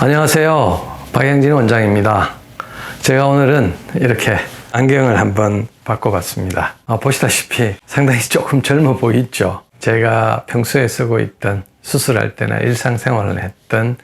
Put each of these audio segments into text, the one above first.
안녕하세요. 박영진 원장입니다. 제가 오늘은 이렇게 안경을 한번 바꿔봤습니다. 아, 보시다시피 상당히 조금 젊어 보이죠? 제가 평소에 쓰고 있던 수술할 때나 일상생활을 했던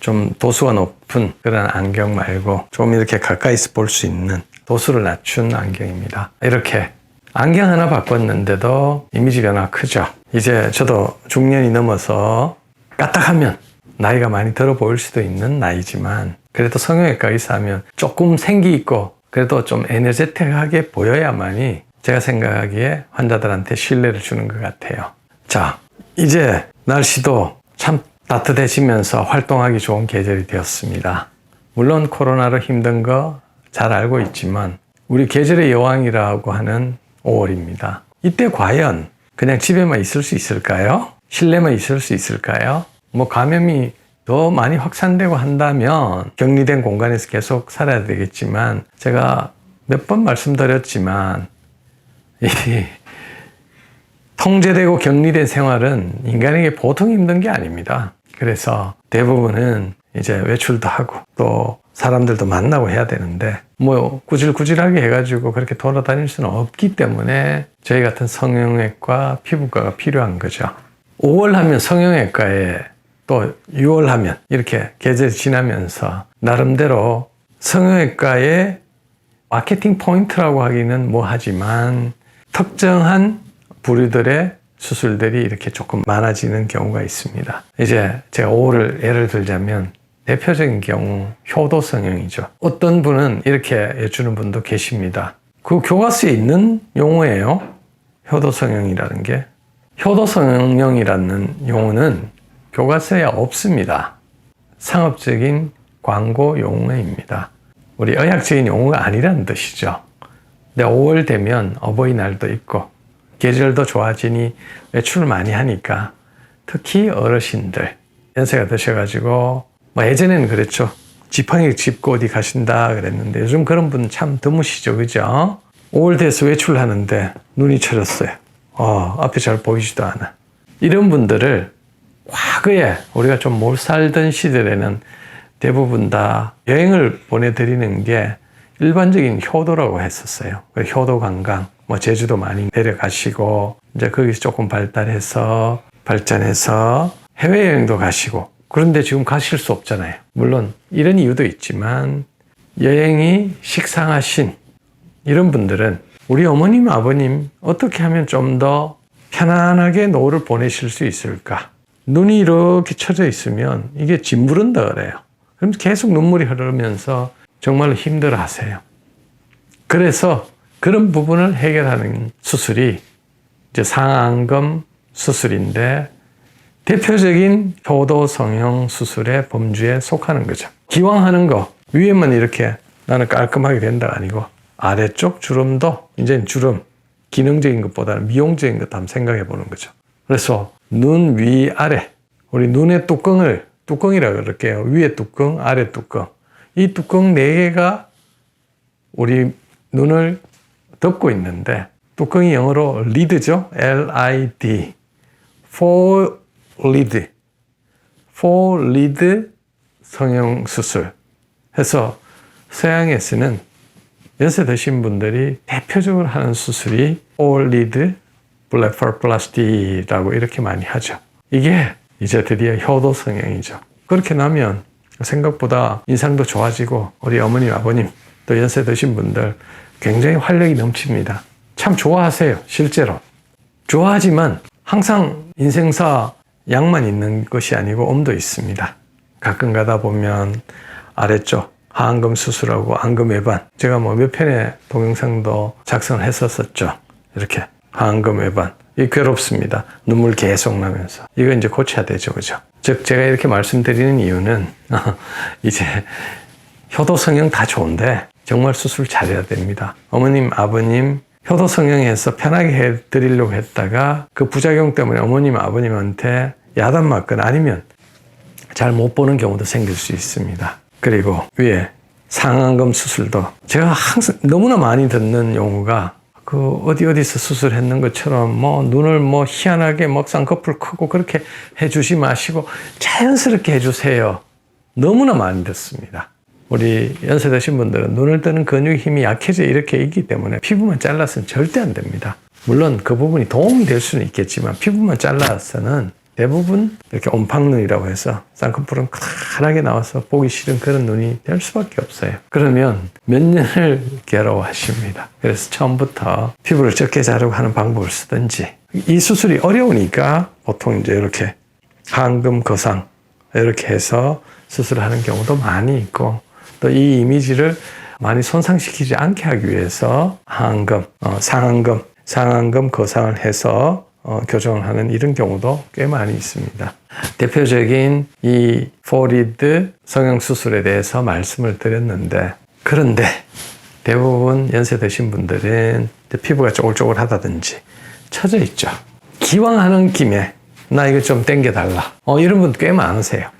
좀 도수가 높은 그런 안경 말고 좀 이렇게 가까이서 볼 수 있는 도수를 낮춘 안경입니다. 이렇게 안경 하나 바꿨는데도 이미지 변화 크죠? 이제 저도 중년이 넘어서 까딱하면 나이가 많이 들어 보일 수도 있는 나이지만 그래도 성형외과 의사하면 조금 생기 있고 그래도 좀 에너제틱하게 보여야만이 제가 생각하기에 환자들한테 신뢰를 주는 것 같아요. 자, 이제 날씨도 참 따뜻해지면서 활동하기 좋은 계절이 되었습니다. 물론 코로나로 힘든 거 잘 알고 있지만 우리 계절의 여왕이라고 하는 5월입니다. 이때 과연 그냥 집에만 있을 수 있을까요? 실내만 있을 수 있을까요? 뭐 감염이 더 많이 확산되고 한다면 격리된 공간에서 계속 살아야 되겠지만 제가 몇 번 말씀드렸지만 이 통제되고 격리된 생활은 인간에게 보통 힘든 게 아닙니다. 그래서 대부분은 이제 외출도 하고 또 사람들도 만나고 해야 되는데 뭐 구질구질하게 해가지고 그렇게 돌아다닐 수는 없기 때문에 저희 같은 성형외과 피부과가 필요한 거죠. 5월 하면 성형외과에 또 6월 하면 이렇게 계절이 지나면서 나름대로 성형외과의 마케팅 포인트라고 하기는 뭐 하지만 특정한 부류들의 수술들이 이렇게 조금 많아지는 경우가 있습니다. 이제 제가 5월을 예를 들자면 대표적인 경우 효도 성형이죠. 어떤 분은 이렇게 해주는 분도 계십니다. 그 교과서에 있는 용어예요. 효도 성형이라는 게. 효도 성형이라는 용어는 교과서에 없습니다. 상업적인 광고 용어입니다. 우리 의학적인 용어가 아니라는 뜻이죠. 근데 5월 되면 어버이날도 있고 계절도 좋아지니 외출을 많이 하니까 특히 어르신들 연세가 드셔가지고 뭐 예전에는 그랬죠. 지팡이 짚고 어디 가신다 그랬는데 요즘 그런 분 참 드무시죠. 그죠? 5월 돼서 외출하는데 눈이 쳐졌어요. 어, 앞에 잘 보이지도 않아. 이런 분들을 과거에 우리가 좀 못 살던 시절에는 대부분 다 여행을 보내드리는 게 일반적인 효도라고 했었어요. 그 효도 관광, 뭐 제주도 많이 내려가시고 이제 거기서 조금 발달해서 발전해서 해외여행도 가시고 그런데 지금 가실 수 없잖아요. 물론 이런 이유도 있지만 여행이 식상하신 이런 분들은 우리 어머님, 아버님 어떻게 하면 좀 더 편안하게 노후를 보내실 수 있을까? 눈이 이렇게 쳐져 있으면 이게 짓무른다 그래요. 그럼 계속 눈물이 흐르면서 정말로 힘들어 하세요. 그래서 그런 부분을 해결하는 수술이 이제 상안검 수술인데 대표적인 효도 성형 수술의 범주에 속하는 거죠. 기왕 하는 거 위에만 이렇게 나는 깔끔하게 된다가 아니고 아래쪽 주름도 이제 주름 기능적인 것보다는 미용적인 것도 한번 생각해 보는 거죠. 그래서 눈 위 아래 우리 눈의 뚜껑을 뚜껑이라 그럴게요. 위에 뚜껑, 아래 뚜껑. 이 뚜껑 네 개가 우리 눈을 덮고 있는데 뚜껑이 영어로 lid죠. L-I-D. for lid. for lid 성형 수술. 해서 서양에서는 연세 드신 분들이 대표적으로 하는 수술이 for lid 블랙펄플라스티라고 이렇게 많이 하죠. 이게 이제 드디어 효도 성형이죠. 그렇게 나면 생각보다 인상도 좋아지고 우리 어머님, 아버님 또 연세 드신 분들 굉장히 활력이 넘칩니다. 참 좋아하세요, 실제로. 좋아하지만 항상 인생사 양만 있는 것이 아니고 엄도 있습니다. 가끔 가다 보면 아래쪽 하안검 수술하고 안검 외반 제가 뭐 몇 편의 동영상도 작성을 했었었죠. 이렇게 하안검 외반 이 괴롭습니다. 눈물 계속 나면서 이거 이제 고쳐야 되죠, 그죠? 즉 제가 이렇게 말씀드리는 이유는 이제 효도 성형 다 좋은데 정말 수술 잘해야 됩니다. 어머님, 아버님 효도 성형해서 편하게 해드리려고 했다가 그 부작용 때문에 어머님, 아버님한테 야단 맞거나 아니면 잘 못 보는 경우도 생길 수 있습니다. 그리고 위에 상안검 수술도 제가 항상 너무나 많이 듣는 용어가 그 어디 어디서 수술했는 것처럼 뭐 눈을 뭐 희한하게 먹상 커플 크고 그렇게 해주지 마시고 자연스럽게 해주세요. 너무나 많이 듣습니다. 우리 연세 드신 분들은 눈을 뜨는 근육 힘이 약해져 이렇게 있기 때문에 피부만 잘라서는 절대 안 됩니다. 물론 그 부분이 도움이 될 수는 있겠지만 피부만 잘라서는 대부분 이렇게 옴팡눈이라고 해서 쌍꺼풀은 크게 나와서 보기 싫은 그런 눈이 될 수밖에 없어요. 그러면 몇 년을 괴로워하십니다. 그래서 처음부터 피부를 적게 자르고 하는 방법을 쓰든지 이 수술이 어려우니까 보통 이제 이렇게 항금 거상 이렇게 해서 수술하는 경우도 많이 있고 또 이 이미지를 많이 손상시키지 않게 하기 위해서 항금, 어, 상항금, 상항금 거상을 해서 어, 교정을 하는 이런 경우도 꽤 많이 있습니다. 대표적인 이 포리드 성형 수술에 대해서 말씀을 드렸는데 그런데 대부분 연세 드신 분들은 피부가 쪼글쪼글하다든지 처져 있죠. 기왕 하는 김에 나 이거 좀 땡겨달라. 어, 이런 분 꽤 많으세요.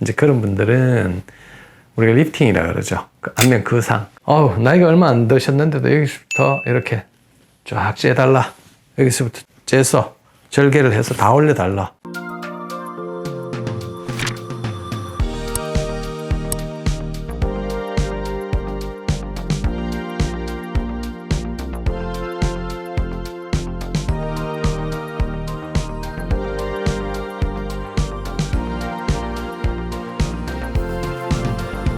이제 그런 분들은 우리가 리프팅이라 그러죠. 그 안면 그상. 어우, 나이가 얼마 안 드셨는데도 여기서부터 이렇게 쫙 째달라. 여기서부터 째서 절개를 해서 다 올려달라.